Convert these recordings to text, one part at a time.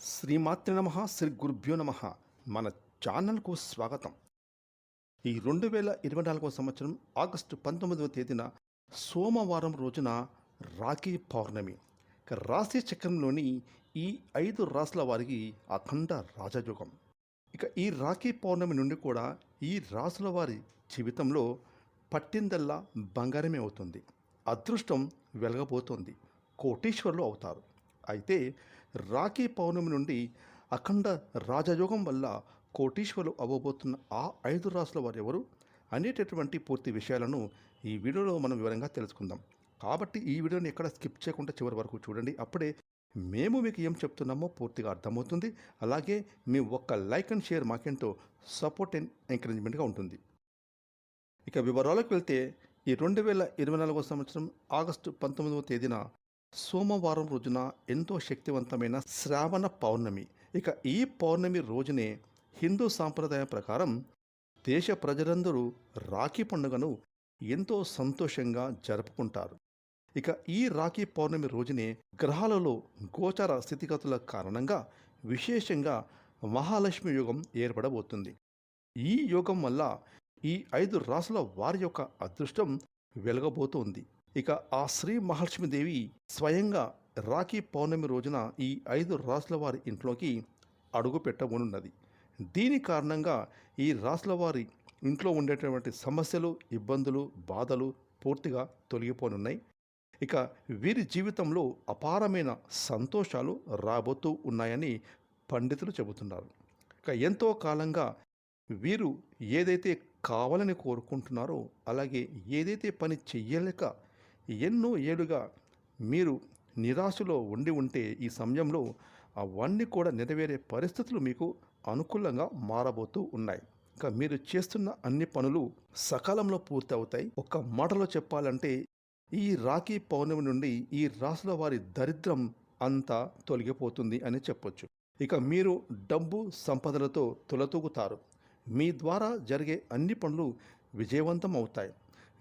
శ్రీమాత్రి నమ శ్రీ గురుభ్యో నమ. మన ఛానల్కు స్వాగతం. ఈ రెండు వేల ఇరవై నాలుగవ సంవత్సరం ఆగస్టు పంతొమ్మిదవ తేదీన సోమవారం రోజున రాఖీ పౌర్ణమి. ఇక రాశి చక్రంలోని ఈ ఐదు రాసుల వారికి అఖండ రాజయోగం. ఇక ఈ రాఖీ పౌర్ణమి నుండి కూడా ఈ రాసుల వారి జీవితంలో పట్టిందల్లా బంగారమే అవుతుంది. అదృష్టం వెలగబోతోంది. కోటీశ్వరులు అవుతారు. అయితే రాఖీ పౌర్ణమి నుండి అఖండ రాజయోగం వల్ల కోటీశ్వరులు అవ్వబోతున్న ఆ ఐదు రాసుల వారు ఎవరు అనేటటువంటి పూర్తి విషయాలను ఈ వీడియోలో మనం వివరంగా తెలుసుకుందాం. కాబట్టి ఈ వీడియోని ఎక్కడ స్కిప్ చేయకుండా చివరి వరకు చూడండి. అప్పుడే మేము మీకు ఏం చెప్తున్నామో పూర్తిగా అర్థమవుతుంది. అలాగే మీ ఒక్క లైక్ అండ్ షేర్ మాకెంతో సపోర్ట్ అండ్ ఎంకరేజ్మెంట్గా ఉంటుంది. ఇక వివరాలకు వెళ్తే ఈ రెండు వేల ఇరవై నాలుగో సంవత్సరం ఆగస్టు పంతొమ్మిదవ తేదీన సోమవారం రోజున ఎంతో శక్తివంతమైన శ్రావణ పౌర్ణమి. ఇక ఈ పౌర్ణమి రోజునే హిందూ సాంప్రదాయం ప్రకారం దేశ ప్రజలందరూ రాఖీ పండుగను ఎంతో సంతోషంగా జరుపుకుంటారు. ఇక ఈ రాఖీ పౌర్ణమి రోజునే గ్రహాలలో గోచర స్థితిగతుల కారణంగా విశేషంగా మహాలక్ష్మి యుగం ఏర్పడబోతుంది. ఈ యోగం వల్ల ఈ ఐదు రాసుల వారి యొక్క అదృష్టం వెలగబోతోంది. ఇక ఆ శ్రీ మహాలక్ష్మీదేవి స్వయంగా రాఖీ పౌర్ణమి రోజున ఈ ఐదు రాసుల వారి ఇంట్లోకి అడుగు పెట్టబోనున్నది. దీని కారణంగా ఈ రాసుల వారి ఇంట్లో ఉండేటటువంటి సమస్యలు ఇబ్బందులు బాధలు పూర్తిగా తొలగిపోనున్నాయి. ఇక వీరి జీవితంలో అపారమైన సంతోషాలు రాబోతూ ఉన్నాయని పండితులు చెబుతున్నారు. ఇక ఎంతో కాలంగా వీరు ఏదైతే కావాలని కోరుకుంటున్నారో అలాగే ఏదైతే పని చెయ్యలేక ఎన్నో ఏడుగా మీరు నిరాశలో ఉండి ఉంటే ఈ సమయంలో అవన్నీ కూడా నెరవేరే పరిస్థితులు మీకు అనుకూలంగా మారబోతూ ఉన్నాయి. ఇంకా మీరు చేస్తున్న అన్ని పనులు సకాలంలో పూర్తి అవుతాయి. ఒక మాటలో చెప్పాలంటే ఈ రాఖీ పౌర్ణమి నుండి ఈ రాసుల వారి దరిద్రం అంతా తొలగిపోతుంది అని చెప్పొచ్చు. ఇక మీరు డబ్బు సంపదలతో తులతూగుతారు. మీ ద్వారా జరిగే అన్ని పనులు విజయవంతం అవుతాయి.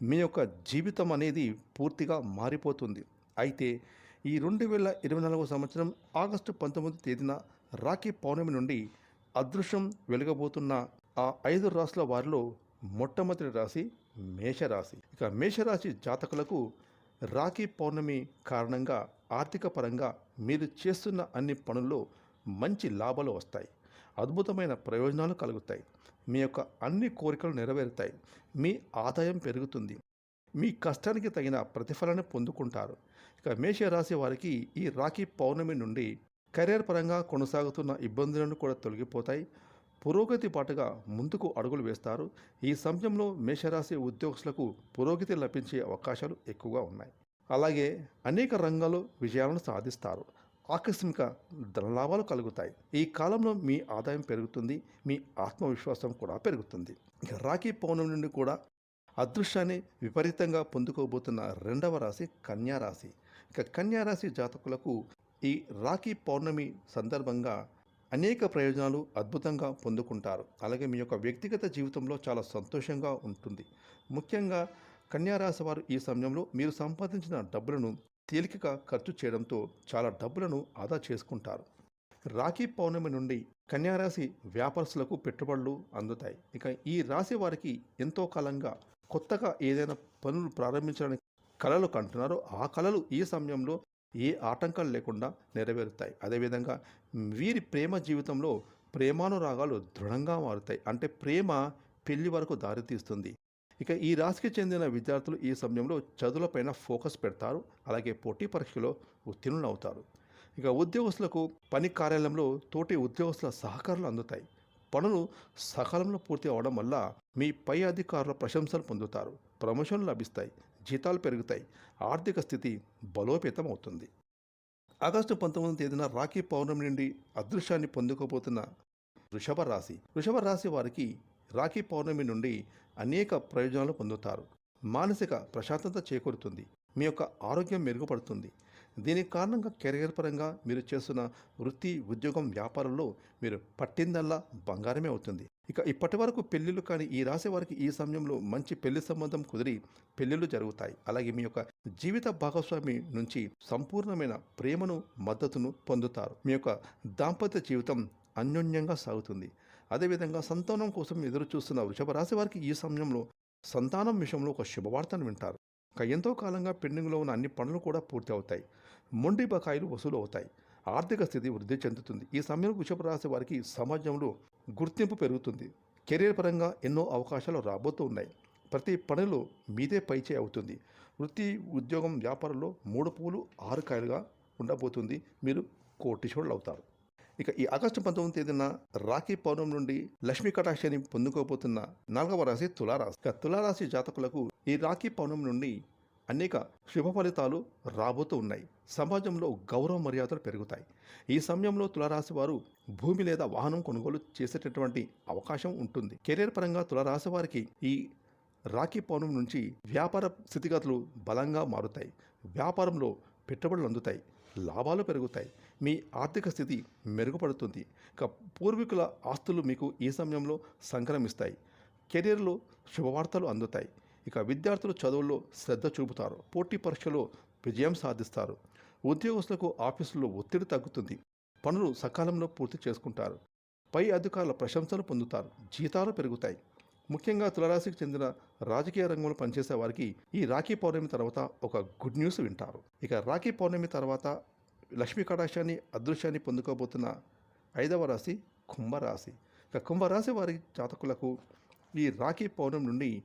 మీ యొక్క జీవితం అనేది పూర్తిగా మారిపోతుంది. అయితే ఈ రెండు వేల ఇరవై నాలుగవ సంవత్సరం ఆగస్టు పంతొమ్మిది తేదీన రాఖీ పౌర్ణమి నుండి అదృశ్యం వెలగబోతున్న ఆ ఐదు రాసుల వారిలో మొట్టమొదటి రాశి మేషరాశి. ఇక మేషరాశి జాతకులకు రాఖీ పౌర్ణమి కారణంగా ఆర్థిక పరంగా మీరు చేస్తున్న అన్ని పనుల్లో మంచి లాభాలు వస్తాయి. అద్భుతమైన ప్రయోజనాలు కలుగుతాయి. మీ యొక్క అన్ని కోరికలు నెరవేరుతాయి. మీ ఆదాయం పెరుగుతుంది. మీ కష్టానికి తగిన ప్రతిఫలాన్ని పొందుకుంటారు. ఇక మేషరాశి వారికి ఈ రాఖీ పౌర్ణమి నుండి కెరీర్ పరంగా కొనసాగుతున్న ఇబ్బందులను కూడా తొలగిపోతాయి. పురోగతి పాటుగా ముందుకు అడుగులు వేస్తారు. ఈ సమయంలో మేషరాశి ఉద్యోగస్తులకు పురోగతి లభించే అవకాశాలు ఎక్కువగా ఉన్నాయి. అలాగే అనేక రంగాల్లో విజయాలను సాధిస్తారు. ఆకస్మిక ధనలాభాలు కలుగుతాయి. ఈ కాలంలో మీ ఆదాయం పెరుగుతుంది మీ ఆత్మవిశ్వాసం కూడా పెరుగుతుంది. రాఖీ పౌర్ణమి నుండి కూడా అదృశ్యాన్ని విపరీతంగా పొందుకోబోతున్న రెండవ రాశి కన్యారాశి ఇక కన్యారాశి జాతకులకు ఈ రాఖీ పౌర్ణమి సందర్భంగా అనేక ప్రయోజనాలు అద్భుతంగా పొందుకుంటారు. అలాగే మీ యొక్క వ్యక్తిగత జీవితంలో చాలా సంతోషంగా ఉంటుంది. ముఖ్యంగా కన్యారాశి వారు ఈ సమయంలో మీరు సంపాదించిన డబ్బులను తేలికగా ఖర్చు చేయడంతో చాలా డబ్బులను ఆదా చేసుకుంటారు. రాఖీ పౌర్ణమి నుండి కన్యారాశి వ్యాపారస్తులకు పెట్టుబడులు అందుతాయి. ఇక ఈ రాశి వారికి ఎంతో కాలంగా కొత్తగా ఏదైనా పనులు ప్రారంభించడానికి కళలు కంటున్నారో ఆ కళలు ఈ సమయంలో ఏ ఆటంకాలు లేకుండా నెరవేరుతాయి. అదేవిధంగా వీరి ప్రేమ జీవితంలో ప్రేమానురాగాలు దృఢంగా మారుతాయి. అంటే ప్రేమ పెళ్ళి వరకు దారితీస్తుంది. ఇక ఈ రాశికి చెందిన విద్యార్థులు ఈ సమయంలో చదువులపైన ఫోకస్ పెడతారు. అలాగే పోటీ పరీక్షలో ఉత్తీర్ణులు అవుతారు ఇక ఉద్యోగస్తులకు పని కార్యాలయంలో తోటి ఉద్యోగస్తుల సహకారాలు అందుతాయి. పనులు సకాలంలో పూర్తి అవడం వల్ల మీ పై అధికారుల ప్రశంసలు పొందుతారు. ప్రమోషన్లు లభిస్తాయి. జీతాలు పెరుగుతాయి. ఆర్థిక స్థితి బలోపేతం అవుతుంది ఆగస్టు పంతొమ్మిది తేదీన రాఖీ పౌర్ణమి నుండి అదృశ్యాన్ని పొందుకోబోతున్న వృషభ రాశి. వృషభ రాశి వారికి రాఖీ పౌర్ణమి నుండి అనేక ప్రయోజనాలు పొందుతారు. మానసిక ప్రశాంతత చేకూరుతుంది. మీ యొక్క ఆరోగ్యం మెరుగుపడుతుంది. దీనికి కారణంగా కెరియర్ పరంగా మీరు చేస్తున్న వృత్తి ఉద్యోగం వ్యాపారంలో మీరు పట్టిందల్లా బంగారమే అవుతుంది. ఇక ఇప్పటి వరకు పెళ్ళిళ్ళు కానీ ఈ రాశి వారికి ఈ సమయంలో మంచి పెళ్ళి సంబంధం కుదిరి పెళ్ళిళ్ళు జరుగుతాయి. అలాగే మీ యొక్క జీవిత భాగస్వామి నుంచి సంపూర్ణమైన ప్రేమను మద్దతును పొందుతారు. మీ యొక్క దాంపత్య జీవితం అన్యోన్యంగా సాగుతుంది. అదేవిధంగా సంతానం కోసం ఎదురు చూస్తున్న వృషభ రాశి వారికి ఈ సమయంలో సంతానం విషయంలో ఒక శుభవార్తను వింటారు. ఇక ఎంతో కాలంగా పెండింగ్లో ఉన్న అన్ని పనులు కూడా పూర్తి అవుతాయి. మొండి బకాయిలు వసూలు అవుతాయి. ఆర్థిక స్థితి వృద్ధి చెందుతుంది. ఈ సమయంలో వృషభ రాశి వారికి సమాజంలో గుర్తింపు పెరుగుతుంది. కెరీర్ పరంగా ఎన్నో అవకాశాలు రాబోతూ ఉన్నాయి. ప్రతి పనిలో మీదే పైచే అవుతుంది. వృత్తి ఉద్యోగం వ్యాపారంలో మూడు పూలు ఆరు కాయలుగా ఉండబోతుంది. మీరు కోటీశ్వరులు అవుతారు. ఇక ఈ ఆగస్టు పంతొమ్మిది తేదీన రాఖీ పౌర్ణం నుండి లక్ష్మీ కటాక్షాన్ని పొందుకోబోతున్న నాలుగవ రాశి తులారాశి. ఇక తులారాశి జాతకులకు ఈ రాఖీ పౌర్ణం నుండి అనేక శుభ ఫలితాలు రాబోతూ ఉన్నాయి. సమాజంలో గౌరవ మర్యాదలు పెరుగుతాయి. ఈ సమయంలో తులారాశి వారు భూమి లేదా వాహనం కొనుగోలు చేసేటటువంటి అవకాశం ఉంటుంది. కెరీర్ పరంగా తులారాశి వారికి ఈ రాఖీ పౌర్ణం నుంచి వ్యాపార స్థితిగతులు బలంగా మారుతాయి. వ్యాపారంలో పెట్టుబడులు అందుతాయి. లాభాలు పెరుగుతాయి. మీ ఆర్థిక స్థితి మెరుగుపడుతుంది. ఇక పూర్వీకుల ఆస్తులు మీకు ఈ సమయంలో సంక్రమిస్తాయి. కెరీర్లో శుభవార్తలు అందుతాయి. ఇక విద్యార్థులు చదువుల్లో శ్రద్ధ చూపుతారు. పోటీ పరీక్షలో విజయం సాధిస్తారు. ఉద్యోగస్తులకు ఆఫీసులో ఒత్తిడి తగ్గుతుంది. పనులు సకాలంలో పూర్తి చేసుకుంటారు. పై అధికారుల ప్రశంసలు పొందుతారు. జీతాలు పెరుగుతాయి. ముఖ్యంగా తులరాశికి చెందిన రాజకీయ రంగంలో పనిచేసే వారికి ఈ రాఖీ పౌర్ణమి తర్వాత ఒక గుడ్ న్యూస్ వింటారు. ఇక రాఖీ పౌర్ణమి తర్వాత లక్ష్మీ కటాక్షాన్ని అదృశ్యాన్ని పొందుకోబోతున్న ఐదవ రాశి కుంభరాశి. ఇక కుంభరాశి వారి జాతకులకు ఈ రాఖీ పౌర్ణం నుండి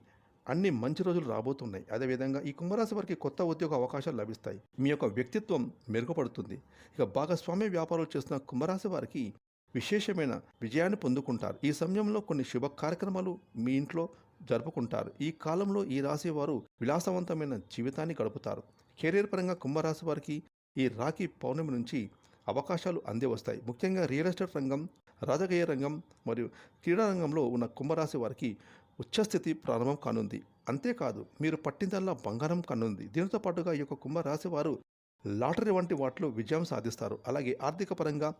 అన్ని మంచి రోజులు రాబోతున్నాయి. అదేవిధంగా ఈ కుంభరాశి వారికి కొత్త ఉద్యోగ అవకాశాలు లభిస్తాయి. మీ యొక్క వ్యక్తిత్వం మెరుగుపడుతుంది. ఇక భాగస్వామ్య వ్యాపారాలు చేస్తున్న కుంభరాశి వారికి విశేషమైన విజయాన్ని పొందుకుంటారు. ఈ సమయంలో కొన్ని శుభ కార్యక్రమాలు మీ ఇంట్లో జరుపుకుంటారు. ఈ కాలంలో ఈ రాశి వారు విలాసవంతమైన జీవితాన్ని గడుపుతారు. కెరీర్ పరంగా కుంభరాశి వారికి ఈ రాఖీ పౌర్ణమి నుంచి అవకాశాలు అందే వస్తాయి. ముఖ్యంగా రియల్ ఎస్టేట్ రంగం రాజకీయ రంగం మరియు క్రీడా రంగంలో ఉన్న కుంభరాశి వారికి ఉచ్చస్థితి ప్రారంభం కానుంది. అంతేకాదు మీరు పట్టిందల్లా బంగారం కనుంది. దీనితో పాటుగా ఈ యొక్క కుంభరాశి వారు లాటరీ వంటి వాటిలో విజయం సాధిస్తారు. అలాగే ఆర్థిక పరంగా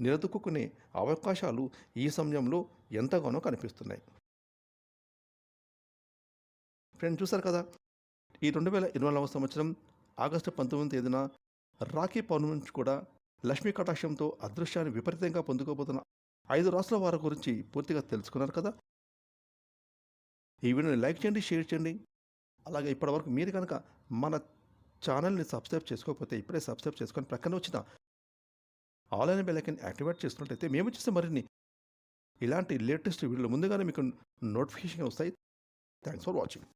నిలదొక్కునే అవకాశాలు ఈ సమయంలో ఎంతగానో కనిపిస్తున్నాయి. ఫ్రెండ్ చూసారు కదా? ఈ రెండు వేల ఇరవై నాలుగవ సంవత్సరం ఆగస్టు పంతొమ్మిది తేదీన రాఖీ పౌర్ణమి నుంచి కూడా లక్ష్మీ కటాక్షంతో అదృశ్యాన్ని విపరీతంగా పొందుకోబోతున్న ఐదు రాష్ట్రాల వారి గురించి పూర్తిగా తెలుసుకున్నారు కదా? ఈ వీడియోని లైక్ చేయండి షేర్ చేయండి. అలాగే ఇప్పటివరకు మీరు కనుక మన ఛానల్ని సబ్స్క్రైబ్ చేసుకోకపోతే ఇప్పుడే సబ్స్క్రైబ్ చేసుకొని ప్రక్కన వచ్చిన ఆన్లైన్ బెల్లైకన్ యాక్టివేట్ చేసినట్లయితే మేము చేసే మరిన్ని ఇలాంటి లేటెస్ట్ వీడియోలు ముందుగానే మీకు నోటిఫికేషన్ వస్తాయి. Thanks for watching.